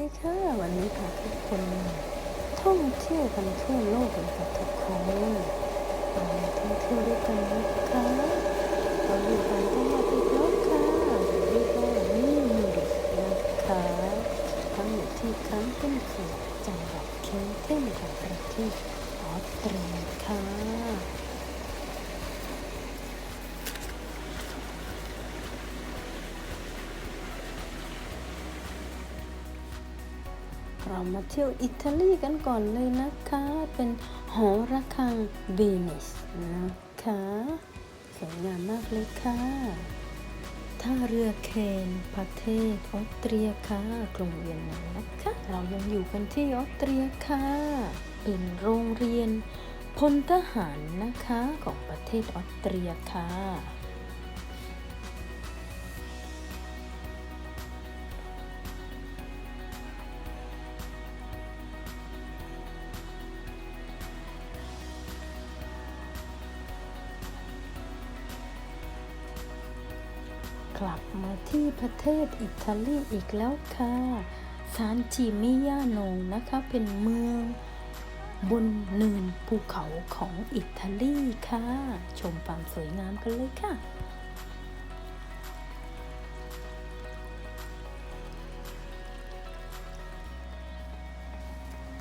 ดีค่ะวันนี้พาทุกคนท่องเที่ยวกันทั่วโลกเลยค่ะทุกคนมาท่องเที่ยวด้วยกันนะคะเราอยู่กันจังหวัดอีกแล้วค่ะเรียกว่านี่มิริสนะคะทั้งหมดที่ครั้งเป็นเขตจังหวัดเคมเทนของประเทศออสเตรียค่ะ เรามาเที่ยวอิตาลีกันก่อนเลยนะคะ เป็นหอระฆังเวนิสนะคะสวยงามมากเลยค่ะท่าเรือเคนประเทศออสเตรียค่ะกรุงเวียนนานะคะ เรายังอยู่กันที่ออสเตรียค่ะเป็นโรงเรียนพลทหารนะคะของประเทศออสเตรียค่ะ กลับมาที่ประเทศอิตาลีอีกแล้วค่ะซานจิมิยาโนนะคะ เป็นเมืองบนเนินภูเขาของอิตาลีค่ะ ชมความสวยงามกันเลยค่ะ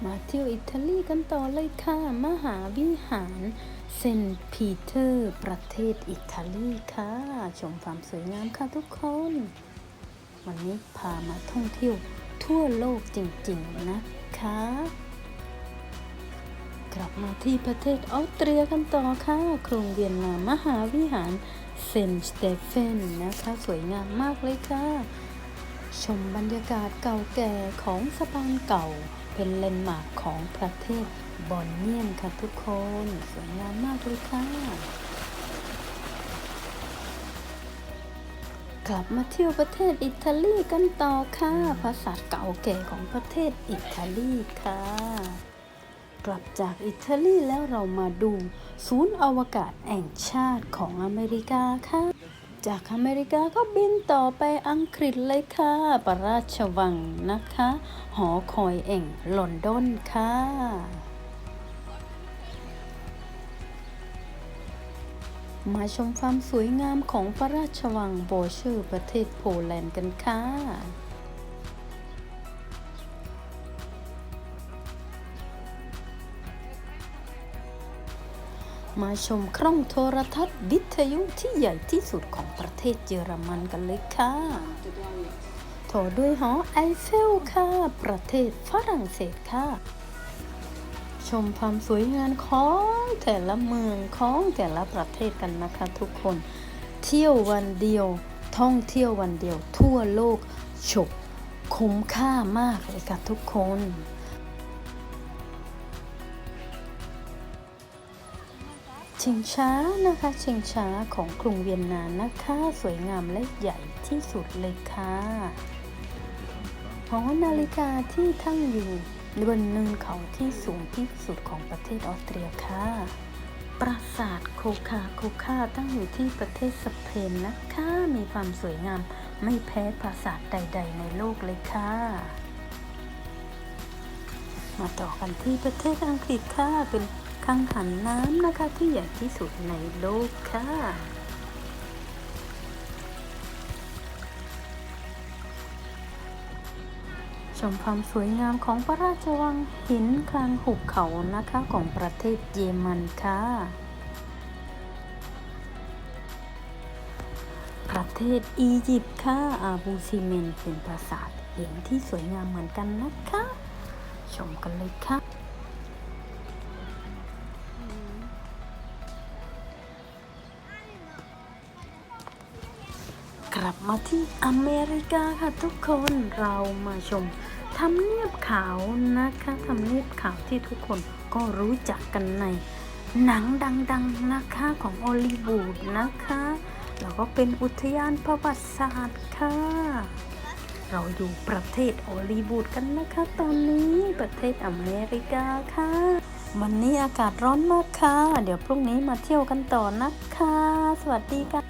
มาเที่ยวอิตาลีกันต่อเลยค่ะ มหาวิหารเซนต์ปีเตอร์ ประเทศอิตาลีค่ะ ชมความสวยงามค่ะทุกคน วันนี้พามาท่องเที่ยวทั่วโลกจริงๆนะคะ กลับมาที่ประเทศออสเตรียกันต่อค่ะกรุงเวียนนามหาวิหารเซนต์สเตเฟนนะคะ สวยงามมากเลยค่ะ ชมบรรยากาศเก่าแก่ของสะพานเก่า เป็นเลนด์มาร์คของประเทศบอนเนียนค่ะทุกคน สวยงามมากเลยค่ะ กลับมาเที่ยวประเทศอิตาลีกันต่อค่ะปราสาทเก่าแก่ของประเทศอิตาลีค่ะ กลับจากอิตาลีแล้วเรามาดู ศูนย์อวกาศแห่งชาติของอเมริกาค่ะ จากอเมริกาก็บินต่อไปอังกฤษเลยค่ะพระราชวังนะคะ หอคอยแอ่งลอนดอนค่ะมาชมความสวยงามของพระราชวังโบเชอร์ประเทศโปแลนด์กันค่ะ มาชมคร่องโทรทัศน์วิทยุที่ใหญ่ที่สุดของประเทศเยอรมันกันเลยค่ะต่อด้วยหอไอเฟลค่ะ ประเทศฝรั่งเศสค่ะ ชมความสวยงามของแต่ละเมืองของแต่ละประเทศกันนะคะทุกคน เที่ยววันเดียว ท่องเที่ยววันเดียวทั่วโลกฉกคุ้มค่ามากเลยค่ะทุกคน ชิงช้านะคะชิงช้าของกรุงเวียนนานะคะ สวยงามและใหญ่ที่สุดเลยค่ะหอนาฬิกาที่ตั้งอยู่บนเนินเขาที่สูงที่สุดของประเทศออสเตรียค่ะ ปราสาทโคคาโคคาตั้งอยู่ที่ประเทศสเปนนะคะ มีความสวยงามไม่แพ้ปราสาทใด ๆ ในโลกเลยค่ะ มาต่อกันที่ประเทศอังกฤษค่ะเป็น กังหันน้ำนะคะที่ใหญ่ที่สุดในโลกค่ะ ชมความสวยงามของพระราชวังหินกลางหุบเขานะคะของประเทศเยมันค่ะประเทศอียิปต์ค่ะ อาบูซิเมนเป็นปราสาทหินที่สวยงามเหมือนกันนะคะ ชมกันเลยค่ะ กลับมาที่อเมริกาค่ะทุกคนเรามาชมทำเนียบขาวนะคะทำเนียบขาวที่ทุกคนก็รู้จักกันใน หนังดังๆนะคะของฮอลลีวูดนะคะแล้วก็เป็นอุทยานประวัติศาสตร์ค่ะ เราอยู่ประเทศฮอลลีวูดกันนะคะ ตอนนี้ประเทศอเมริกาค่ะ วันนี้อากาศร้อนมากค่ะ เดี๋ยวพรุ่งนี้มาเที่ยวกันต่อนะคะ สวัสดีค่ะ